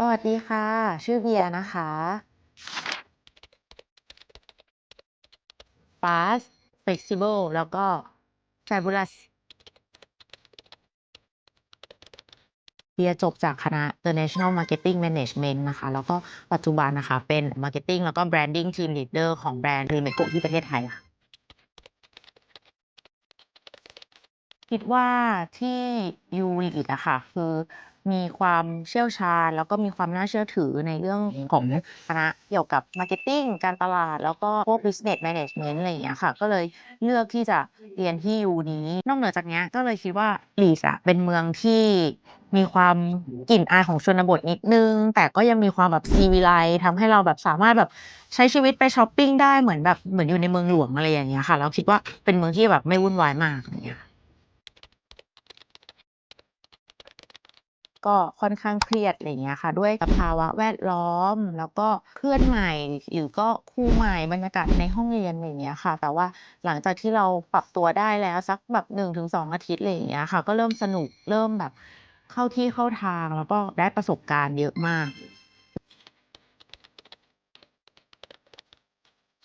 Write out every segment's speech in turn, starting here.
สวัสดีค่ะ ชื่อเบียร์นะคะฟาส flexible แล้วก็ fabulous เบียร์จบจากคณะ The National Marketing Management นะคะ แล้วก็ปัจจุบันนะคะ เป็น Marketing แล้วก็ Branding Team Leader ของแบรนด์รีเมโกที่ประเทศไทยค่ะ คิดว่าที่ ULead อะค่ะ คือมีความเชี่ยวชาญ แล้วก็มีความน่าเชื่อถือในเรื่องของคณะเกี่ยวกับ Marketing การตลาด แล้วก็พวก Business Management อะไรอย่างเงี้ยค่ะ ก็เลยเลือกที่จะเรียนที่ U นี้ นอกเหนือจากเนี้ยก็เลยคิดว่า Leeds อะเป็นเมืองที่มีความกลิ่นอายของชนบทนิดหนึ่งแต่ก็ยังมีความแบบซีวิไลซ์ทำให้เราแบบสามารถแบบใช้ชีวิตไปช็อปปิงได้เหมือนแบบเหมือนอยู่ในเมืองหลวงอะไรอย่างเงี้ยค่ะแล้วคิดว่าเป็นเมืองที่แบบไม่วุ่นวายมากอะไรอย่างเงี้ย ก็ค่อนข้างเครียดอะไรเงี้ยค่ะ ด้วยสภาวะแวดล้อม แล้วก็เพื่อนใหม่หรือก็ครูใหม่บรรยากาศในห้องเรียนอะไรเงี้ยค่ะ แต่ว่าหลังจากที่เราปรับตัวได้แล้วสักแบบ1-2องอาทิตย์อะไรเงี้ยค่ะ ก็เริ่มสนุกเริ่มแบบเข้าที่เข้าทางแล้วก็ได้ประสบการณ์เยอะมาก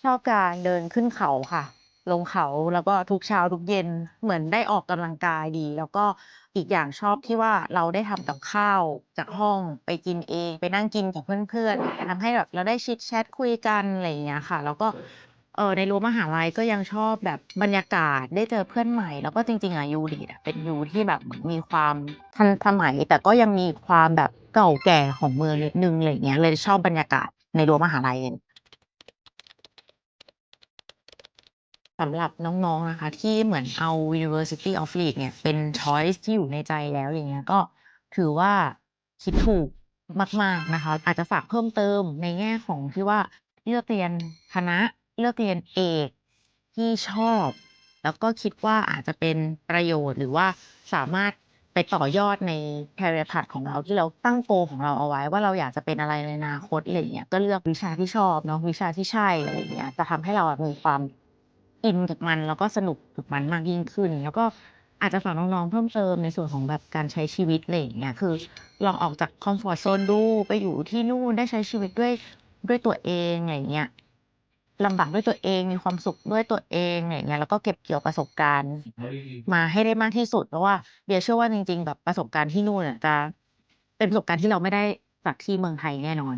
ชอบการเดินขึ้นเขาค่ะ ลงเขาแล้วก็ทุกเช้าทุกเย็นเหมือนได้ออกกำลังกายดี แล้วก็อีกอย่างชอบที่ว่าเราได้ทำกับข้าวจากห้องไปกินเอง ไปนั่งกินกับเพื่อนๆทำให้แบบเราได้ chit-chat คุยกันอะไรอย่างเงี้ยค่ะ แล้วก็เออในรั้วมหาลัยก็ยังชอบแบบบรรยากาศได้เจอเพื่อนใหม่ แล้วก็จริง ๆอะ ULead อะเป็น U ที่แบบเหมือนมีความทันสมัย แต่ก็ยังมีความแบบเก่าแก่ของเมืองนิดนึงอะไรอย่างเงี้ยเลยชอบบรรยากาศในรั้วมหาลัย สำหรับน้องๆนะคะ ที่เหมือนเอา University of Leeds เนี่ย เป็นช้อยซ์ที่อยู่ในใจแล้วอย่างเงี้ยก็ถือว่าคิดถูกมาก ๆนะคะ อาจจะฝากเพิ่มเติมในแง่ของที่ว่าเลือกเรียนคณะเลือกเรียนเอกที่ชอบ แล้วก็คิดว่าอาจจะเป็นประโยชน์หรือว่าสามารถไปต่อยอดใน career path ของเราที่เราตั้ง goal ของเราเอาไว้ ว่าเราอยากจะเป็นอะไรในอนาคตอะไรเงี้ยก็เลือกวิชาที่ชอบเนาะวิชาที่ใช่อะไรเงี้ยจะทำให้เรามีความ อินกับมันแล้วก็สนุกกับมันมากยิ่งขึ้น แล้วก็อาจจะฝากน้องๆเพิ่มเติมในส่วนของแบบการใช้ชีวิตอะไรอย่างเงี้ยคือลองออกจากคอมฟอร์ตโซนดูไปอยู่ที่นู่นได้ใช้ชีวิตด้วยด้วยตัวเองอะไรอย่างเงี้ยลำบากด้วยตัวเองมีความสุขด้วยตัวเองอะไรอย่างเงี้ยแล้วก็เก็บเกี่ยวประสบการณ์ มาให้ได้มากที่สุดเพราะว่าเบียร์เชื่อว่าจริง ๆ แบบประสบการณ์ที่นู่นอะจะเป็นประสบการณ์ที่เราไม่ได้จากที่เมืองไทยแน่นอน